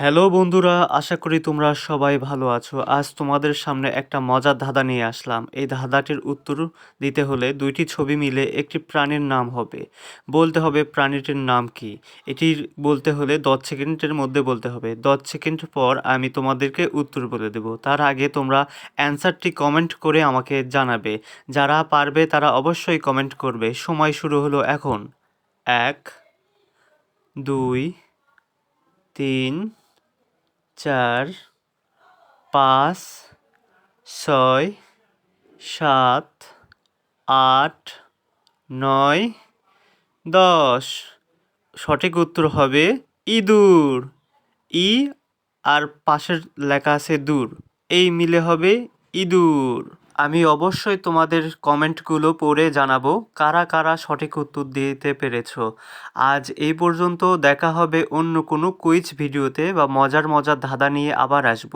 Hello বন্ধুরা, আশা করি তোমরা সবাই ভালো আছো। আজ তোমাদের সামনে একটা মজার ধাঁধা নিয়ে আসলাম। এই ধাঁধাটির উত্তর দিতে হলে দুইটি ছবি মিলে একটি প্রাণীর নাম হবে। বলতে হবে প্রাণীটির নাম কি? এটি বলতে হলে দশ সেকেন্ডের মধ্যে বলতে হবে। দশ সেকেন্ড পর আমি তোমাদেরকে উত্তর বলে দেব। তার আগে তোমরা অ্যান্সারটি কমেন্ট করে আমাকে জানাবে। যারা পারবে তারা অবশ্যই কমেন্ট করবে। সময় শুরু হলো এখন। এক, দুই, তিন চার, পাঁচ, ছয়, সাত, আট, নয়, দশ। সঠিক উত্তর হবে ইঁদুর। ই আর পাশের লেখা আছে দূর। এই মিলে হবে ইঁদুর। আমি অবশ্যই তোমাদের কমেন্টগুলো পড়ে জানাব কারা কারা সঠিক উত্তর দিতে পেরেছ। আজ এই পর্যন্ত দেখা হবে অন্য কোনো কুইজ ভিডিওতে বা মজার মজার ধাঁধা নিয়ে আবার আসব।